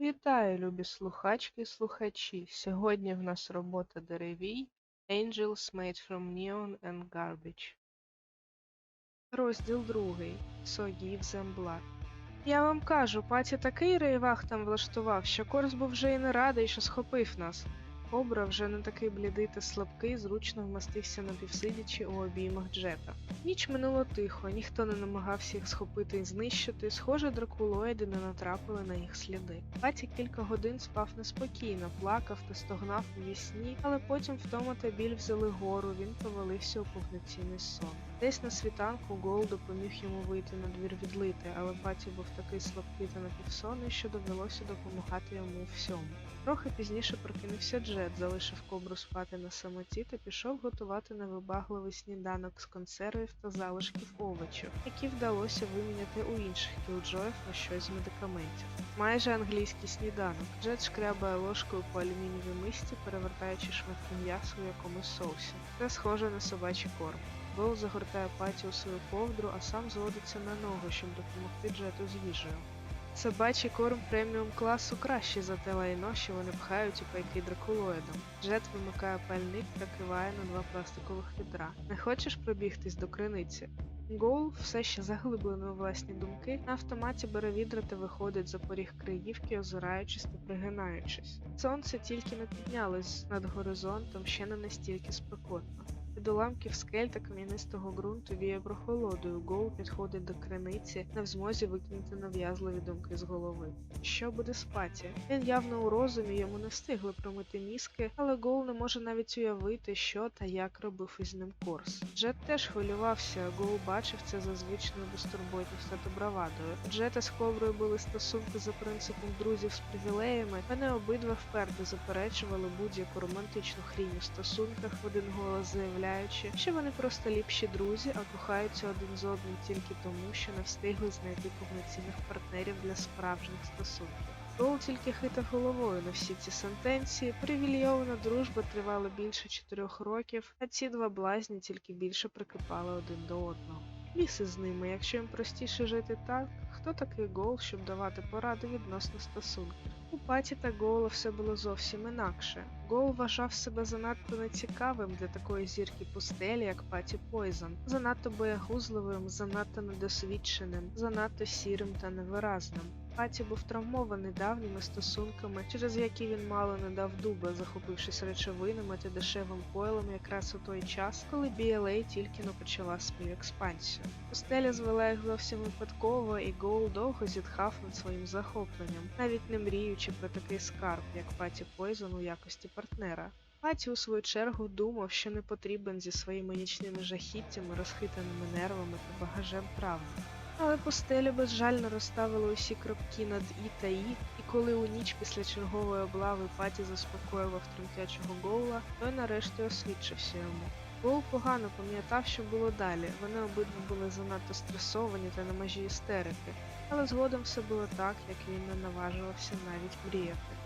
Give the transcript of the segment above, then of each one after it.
Вітаю, любі слухачки і слухачі! Сьогодні в нас робота деревій Angels made from neon and garbage. Розділ другий. So give them blood. Я вам кажу, паті такий рейвах там влаштував, що Корс був вже і не радий, що схопив нас. Кобра, вже не такий блідий та слабкий, зручно вмостився напівсидячи у обіймах Джета. Ніч минуло тихо, ніхто не намагався їх схопити і знищити. Схоже, дракулоїди не натрапили на їх сліди. Паті кілька годин спав неспокійно, плакав та стогнав у вісні, але потім втома та біль взяли гору, він повалився у повноцінний сон. Десь на світанку Гол допоміг йому вийти на двір відлити, але Паті був такий слабкий та напівсонний, що довелося допомагати йому у всьому. Трохи пізніше прокинувся Джет, залишив кобру спати на самоті та пішов готувати невибагливий сніданок з консервів та залишків овочів, які вдалося виміняти у інших кілджоїв на щось з медикаментів. Майже англійський сніданок. Джет шкрябає ложкою по алюмінієвій мисці, перевертаючи шматки м'яса у якомусь соусі. Це схоже на собачий корм. Гол загортає паті у свою ковдру, а сам зводиться на ногу, щоб допомогти Джету з їжею. Собачий корм преміум класу кращий за те лайно, що вони пхають у пайки дракулоїдом. Джет вимикає пальник та киває на два пластикових відра. Не хочеш пробігтись до криниці? Гол, все ще заглиблений у власні думки, на автоматі бере відра та виходить за поріг Криївки, озираючись та пригинаючись. Сонце тільки не піднялось над горизонтом, ще не настільки спекотно. Від уламків скель та кам'янистого ґрунту віє прохолодою. Гол підходить до криниці, в змозі викинути нав'язливі думки з голови. Що буде з паті? Він явно у розумі, йому не встигли промити мізки, але Гол не може навіть уявити, що та як робив із ним Корс. Джет теж хвилювався, Гол бачив це за звичною безтурботністю та бравадою. Джета з Коброю були стосунки за принципом друзів з привілеями, вони обидва вперто заперечували будь-яку романтичну хрінь у стосунках, в один голос заявляючи, що вони просто ліпші друзі, а кохаються один з одним тільки тому, що не встигли знайти повноцінних партнерів для справжніх стосунків. Гол тільки хитав головою на всі ці сентенції. Привілейована дружба тривала більше чотирьох років, а ці два блазні тільки більше прикипали один до одного. Ліс із ними, якщо їм простіше жити так, хто такий гол, щоб давати поради відносно стосунків? У паті та Гола все було зовсім інакше. Гол вважав себе занадто нецікавим для такої зірки пустелі, як Паті Пойзон, занадто боягузливим, занадто недосвідченим, занадто сірим та невиразним. Паті був травмований давніми стосунками, через які він мало не дав дуба, захопившись речовинами та дешевим пойлом якраз у той час, коли BLA тільки но почала свою експансію. Пустеля звела їх зовсім випадково, і Гоул довго зітхав над своїм захопленням, навіть не мріючи про такий скарб, як Паті Пойзон у якості партнера. Паті, у свою чергу, думав, що не потрібен зі своїми нічними жахіттями, розхитаними нервами та багажем травм. Але пустеля безжально розставила усі крапки над І та І, і коли у ніч після чергової облави Паті заспокоював тремтячого Гоула, той нарешті освідчився йому. Гоул погано пам'ятав, що було далі. Вони обидва були занадто стресовані та на межі істерики, але згодом все було так, як він не наважувався навіть мріяти.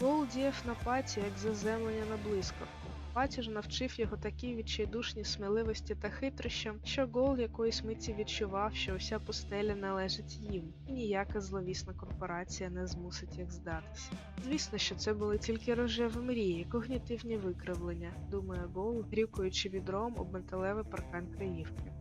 Гоул діяв на паті, як заземлення на блискавку. Паті ж навчив його такій відчайдушній сміливості та хитрощам, що Гол якоїсь миті відчував, що уся пустеля належить їм, і ніяка зловісна корпорація не змусить їх здатися. Звісно, що це були тільки рожеві мрії, когнітивні викривлення, думає Гол, грюкаючи відром об металевий паркан Криївки.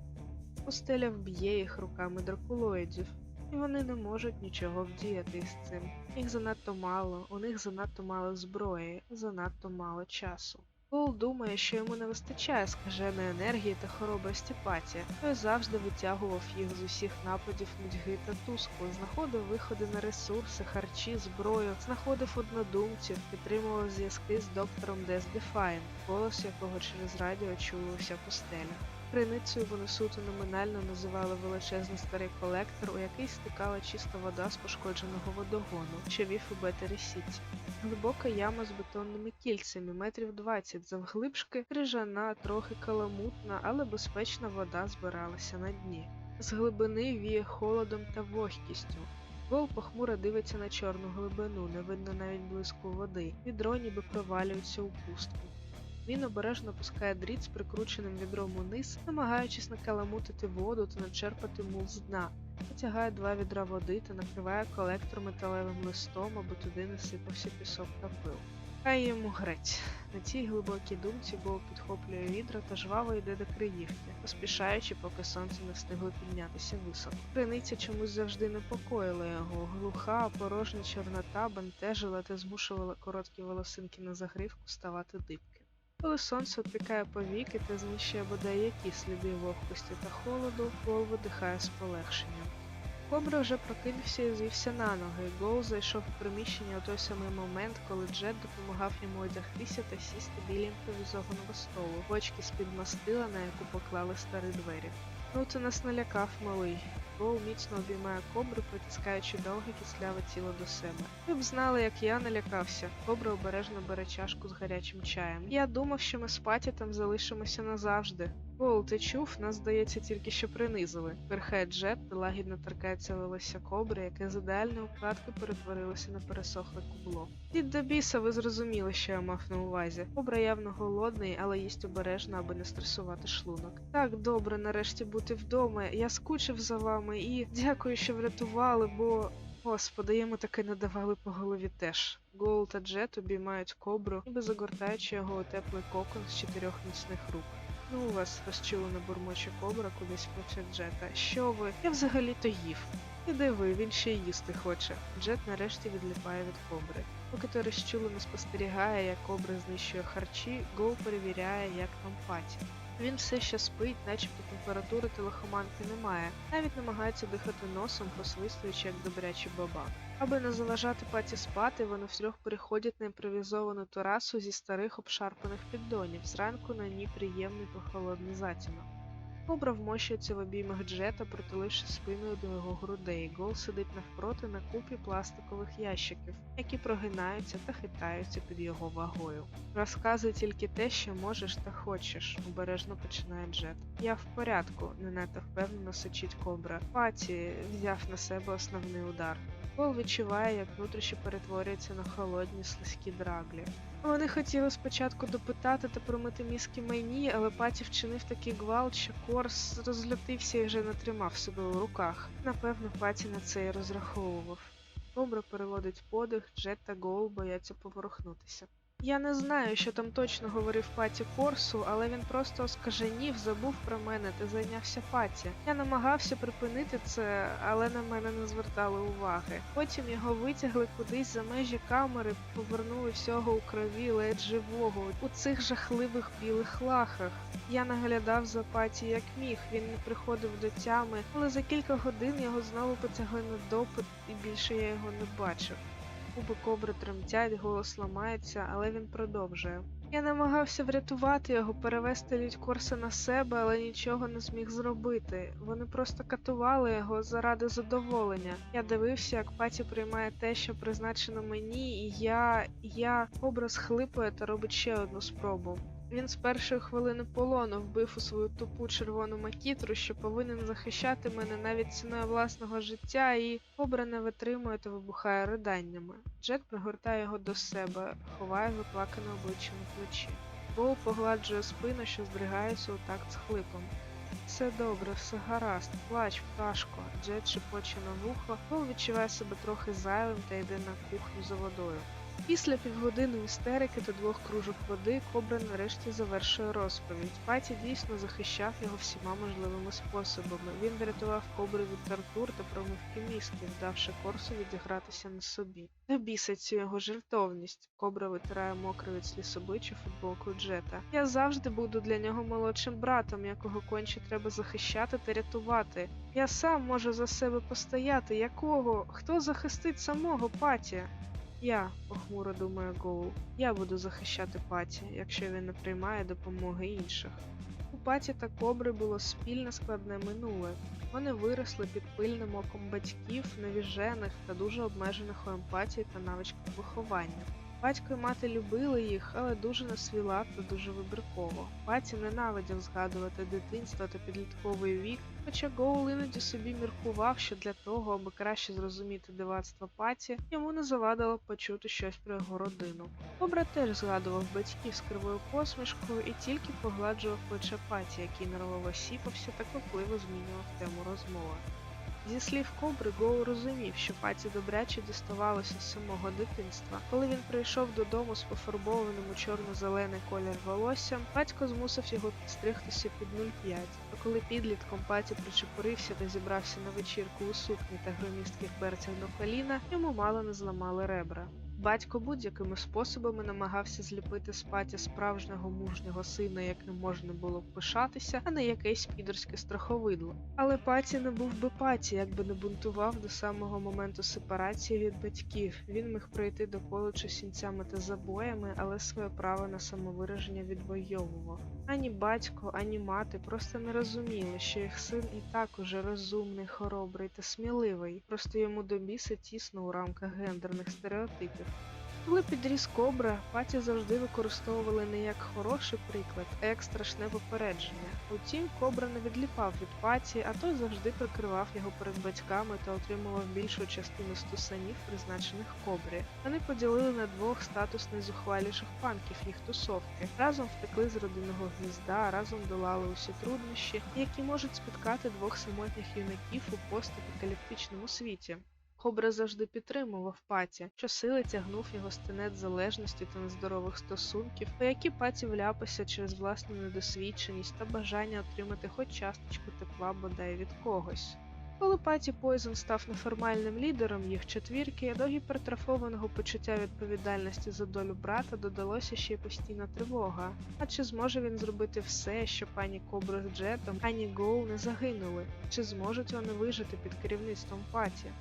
Пустеля вб'є їх руками дракулоїдів, і вони не можуть нічого вдіяти з цим. Їх занадто мало, у них занадто мало зброї, занадто мало часу. Гол думає, що йому не вистачає скаженої енергії та хоробрості паті. Той завжди витягував їх з усіх нападів нудьги та туску, знаходив виходи на ресурси, харчі, зброю, знаходив однодумців, підтримував зв'язки з доктором Дес Дефайн, голос якого через радіо чули вся пустеля. Криницею вони суто номінально називали величезний старий колектор, у який стикала чиста вода з пошкодженого водогону, що вів у Бетері Сіті. Глибока яма з бетонними кільцями, метрів 20 завглибшки, крижана, трохи каламутна, але безпечна вода збиралася на дні. З глибини віє холодом та вогкістю. Гол похмуро дивиться на чорну глибину, не видно навіть блиску води, відро ніби провалюється у пустку. Він обережно пускає дріт з прикрученим відром униз, намагаючись накаламутити воду та начерпати мул з дна. Витягає два відра води та накриває колектор металевим листом, аби туди не сипався пісок та пил. Хай йому грець. На цій глибокій думці Боу підхоплює відра та жваво йде до Криївки, поспішаючи, поки сонце не встигло піднятися високо. Криниця чомусь завжди непокоїла його. Глуха, порожня чорнота бентежила та змушувала короткі волосинки на загривку ставати дибки. Коли сонце опікає повіки та знищує бодай які сліди вогкості та холоду, Гол видихає з полегшенням. Кобра вже прокинувся і звівся на ноги. Гол зайшов у приміщення у той самий момент, коли Джет допомагав йому одягтися та сісти біля імпровізованого столу, бочки з-під мастила, на яку поклали старі двері. Ну, ти нас налякав, малий. Гол міцно обіймає кобру, притискаючи довге кисляве тіло до себе. Ви б знали, як я налякався. Кобра обережно бере чашку з гарячим чаєм. Я думав, що ми з паті там залишимося назавжди. Гол, ти чув, нас, здається, тільки що принизили. Перхає Джет лагідно торкається волосся кобри, яке з ідеальної укладки перетворилося на пересохле кубло. Дід до біса, ви зрозуміли, що я мав на увазі. Кобра явно голодний, але їсть обережно, аби не стресувати шлунок. Так добре, нарешті бути вдома. Я скучив за вами і дякую, що врятували, бо. Господи, йому таки не давали по голові теж. Гол та Джет обіймають кобру, ніби загортаючи його у теплий кокон з чотирьох міцних рук. Ну, у вас розчулена бурмоче кобра кудись плече Джета. Що ви? Я взагалі-то їв. Іди ви, він ще й їсти хоче. Джет нарешті відліпає від кобри. Поки той розчулено спостерігає, як кобра знищує харчі, Гоу перевіряє, як там паті. Він все ще спить, начебто температури та лихоманки немає, навіть намагається дихати носом, просвистуючи як добрячий бабак. Аби не заважати паті спати, вони втрьох переходять на імпровізовану терасу зі старих обшарпаних піддонів. Зранку на ній приємний прохолодний затінок. Кобра вмощується в обіймах Джета, притуливши спиною до його грудей. Гол сидить навпроти на купі пластикових ящиків, які прогинаються та хитаються під його вагою. Розказуй тільки те, що можеш та хочеш, обережно починає Джет. Я в порядку, не надто впевнено сичить кобра. Паті взяв на себе основний удар. Гол відчуває, як внутрішні перетворюються на холодні слизькі драглі. Вони хотіли спочатку допитати та промити мізки майні, але паті вчинив такий гвалт, що Корс розлютився і вже не тримав себе у руках. Напевно, паті на це і розраховував. Добре переводить подих, Джет та Гоул бояться поворухнутися. Я не знаю, що там точно говорив паті Корсу, але він просто оскаженів, забув про мене та зайнявся паті. Я намагався припинити це, але на мене не звертали уваги. Потім його витягли кудись за межі камери, повернули всього у крові ледь живого, у цих жахливих білих лахах. Я наглядав за паті як міг, він не приходив до тями, але за кілька годин його знову потягли на допит, і більше я його не бачив. Губи кобри тремтять, голос ламається, але він продовжує. Я намагався врятувати його, перевести лють Корса на себе, але нічого не зміг зробити. Вони просто катували його заради задоволення. Я дивився, як паті приймає те, що призначено мені, і я. я образ схлипує та робить ще одну спробу. Він з першої хвилини полону вбив у свою тупу червону макітру, що повинен захищати мене навіть ціною власного життя, і кобра не витримує та вибухає riданнями. Джек пригортає його до себе, ховає заплакане обличчя на плечі. Боу погладжує спину, що здригається у такт з хлипом. Все добре, все гаразд, плач, пташко. Джет шепоче на вухо, Боу відчуває себе трохи зайвим та йде на кухню за водою. Після півгодини істерики та двох кружок води Кобра нарешті завершує розповідь. Паті дійсно захищав його всіма можливими способами. Він врятував кобри від тортур та промивки мізків, давши Корсу відігратися на собі. Не біса цю його жертовність. Кобра витирає мокре від сліз обличчя футболку Джета. Я завжди буду для нього молодшим братом, якого конче треба захищати та рятувати. Я сам можу за себе постояти. Якого? Хто захистить самого Паті? Я, похмуро думає Гоул, я буду захищати Паті, якщо він не приймає допомоги інших. У Паті та Кобри було спільне складне минуле. Вони виросли під пильним оком батьків, невіжених та дуже обмежених у емпатії та навичках виховання. Батько і мати любили їх, але дуже на свій лад та дуже вибірково. Паті ненавидів згадувати дитинство та підлітковий вік, хоча Гоул іноді собі міркував, що для того, аби краще зрозуміти дивацтво Паті, йому не завадило почути щось про його родину. Кобра теж згадував батьків з кривою посмішкою і тільки погладжував плече Паті, який нервово сіпався та квапливо змінював тему розмови. Зі слів Кобри, Гоу розумів, що паті добряче діставалося з самого дитинства. Коли він прийшов додому з пофарбованим у чорно-зелений колір волоссям, батько змусив його підстригтися під 0,5. А коли підлітком паті причепорився та зібрався на вечірку у сукні та громістких берцях до коліна, йому мало не зламали ребра. Батько будь-якими способами намагався зліпити з паті справжнього мужнього сина, яким можна було б пишатися, а не якесь підерське страховидло. Але паті не був би паті, якби не бунтував до самого моменту сепарації від батьків. Він міг прийти до коледжу сінцями та забоями, але своє право на самовираження відвоював. Ані батько, ані мати просто не розуміли, що їх син і так уже розумний, хоробрий та сміливий, просто йому до біса тісно у рамках гендерних стереотипів. Коли підріс кобра, паті завжди використовували не як хороший приклад, а як страшне попередження. Утім, кобра не відліпав від паті, а той завжди прикривав його перед батьками та отримував більшу частину стусанів, призначених кобрі. Вони поділили на двох статус найзухваліших панків їх тусовки. Разом втекли з родинного гнізда, разом долали усі труднощі, які можуть спіткати двох самотніх юнаків у постапокаліптичному світі. Кобра завжди підтримував паті, що сили тягнув його з тенет залежності та нездорових стосунків, у які паті вляпався через власну недосвідченість та бажання отримати хоч часточку тепла бодай від когось. Коли Паті Пойзен став неформальним лідером їх четвірки, до гіпертрофованого почуття відповідальності за долю брата додалося ще й постійна тривога. А чи зможе він зробити все, щоб пані Кобра з Джетом, ані Гоу не загинули? Чи зможуть вони вижити під керівництвом Паті?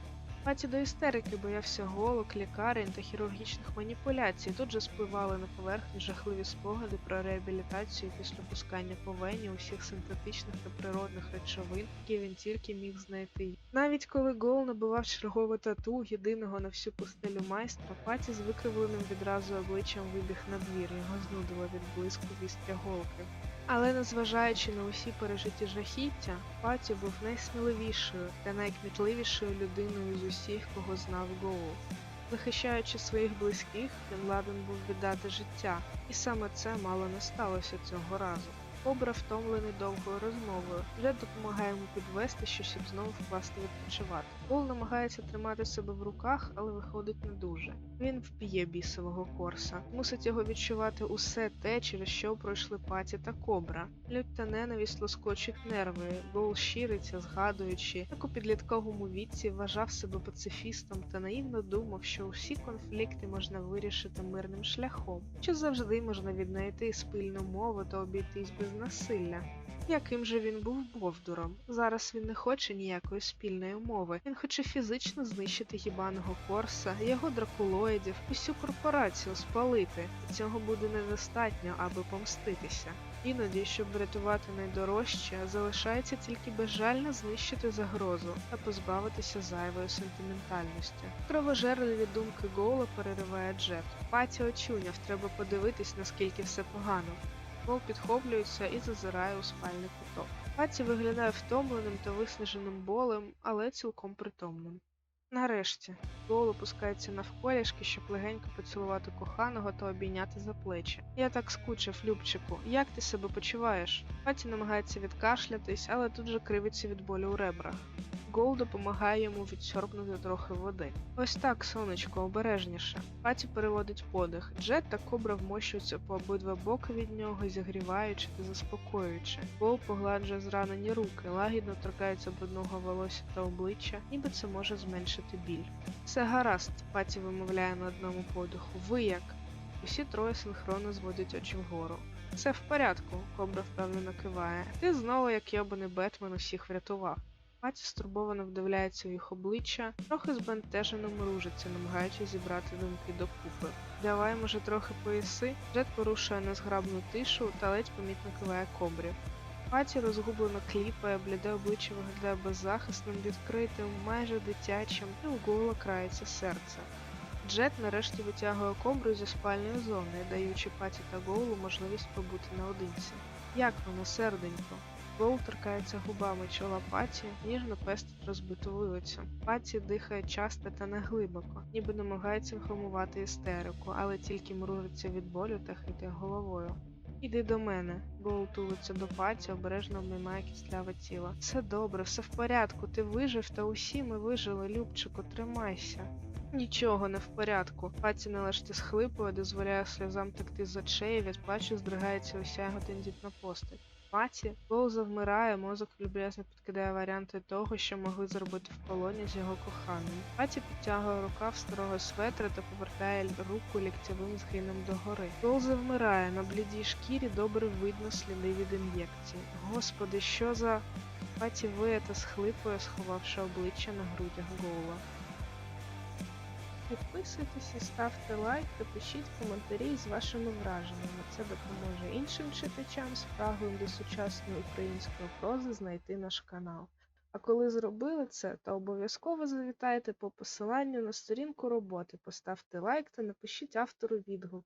Паті до істерики боявся голок, лікарень та хірургічних маніпуляцій. Тут же спливали на поверхню жахливі спогади про реабілітацію після пускання по вені усіх синтетичних та природних речовин, які він тільки міг знайти. Навіть коли Гол набивав чергове тату єдиного на всю пустелю майстра, паті з викривленим відразу обличчям вибіг на двір, його знудило від блиску вістря голки. Але незважаючи на усі пережиті жахіття, Паті був найсміливішою та найкмітливішою людиною з усіх, кого знав Гоу. Захищаючи своїх близьких, він ладен був віддати життя, і саме це мало не сталося цього разу. Кобра втомлений довгою розмовою. Джет допомагає йому підвести, що щоб знову вкласти відпочивати. Пол намагається тримати себе в руках, але виходить не дуже. Він вб'є бісового корса, мусить його відчувати усе те, через що пройшли паті та кобра. Лють та ненависть лоскочить нерви. Гол щириться, згадуючи, як у підлітковому віці вважав себе пацифістом та наївно думав, що усі конфлікти можна вирішити мирним шляхом, що завжди можна віднайти спільну мову та обійтись без насилля. Яким же він був бовдуром? Зараз він не хоче ніякої спільної мови. Він хоче фізично знищити гібаного Корса, його дракулоїдів, усю корпорацію спалити. Цього буде недостатньо, аби помститися. Іноді, щоб врятувати найдорожче, залишається тільки безжально знищити загрозу та позбавитися зайвої сентиментальності. Кровожерливі думки Гоула перериває Джет. Паті очуняв, треба подивитись, наскільки все погано. Гол підхоплюється і зазирає у спальний куток. Паті виглядає втомленим та виснаженим болем, але цілком притомним. Нарешті, Гол опускається навколішки, щоб легенько поцілувати коханого та обійняти за плечі. Я так скучив, Любчику. Як ти себе почуваєш? Паті намагається відкашлятись, але тут же кривиться від болю у ребрах. Гол допомагає йому відсьорбнути трохи води. Ось так, сонечко, обережніше. Паті переводить подих. Джет та кобра вмощуються по обидва боки від нього, зігріваючи та заспокоюючи. Гол погладжує зранені руки, лагідно торкається брудного волосся та обличчя, ніби це може зменшити біль. Все гаразд, паті вимовляє на одному подиху. Ви як? Усі троє синхронно зводять очі вгору. Все в порядку, кобра впевнено киває. Ти знову, як йобаний Бетмен, усіх врятував. Паті стурбовано вдивляється у їх обличчя, трохи збентежено мружиться, намагаючись зібрати думки докупи. Давай, може, трохи поїси? Джет порушує незграбну тишу та ледь помітно киває кобрі. Паті розгублено кліпає, бліде обличчя виглядає беззахисним, відкритим, майже дитячим, і у гола крається серце. Джет нарешті витягує кобру зі спальної зони, даючи паті та Гоулу можливість побути наодинці. Як воно, серденько? Гоул торкається губами чола Паті, ніжно пестить розбиту вилицю. Паті дихає часто та неглибоко, ніби намагається вгамувати істерику, але тільки мружиться від болю та хитає головою. Іди до мене. Гоул тулиться до паті, обережно обнімає кістляве тіло. Все добре, все в порядку. Ти вижив, та усі ми вижили, Любчику, тримайся. Нічого не в порядку. Паті нарешті схлипує, дозволяє сльозам текти з очей, від плачу здригається уся його тендітна постать. Паті, Гоул завмирає, мозок люб'язно підкидає варіанти того, що могли зробити в полоні з його коханим. Паті підтягує рукав старого светра та повертає руку ліктєвим згином догори. Гоул завмирає, на блідій шкірі добре видно сліди від ін'єкції. Господи, що за. Паті виє та схлипує, сховавши обличчя на грудях Гоула. Підписуйтесь ставте лайк та пишіть коментарі з вашими враженнями. Це допоможе іншим читачам, спраглим до сучасної української прози знайти наш канал. А коли зробили це, то обов'язково завітайте по посиланню на сторінку роботи, поставте лайк та напишіть автору відгук.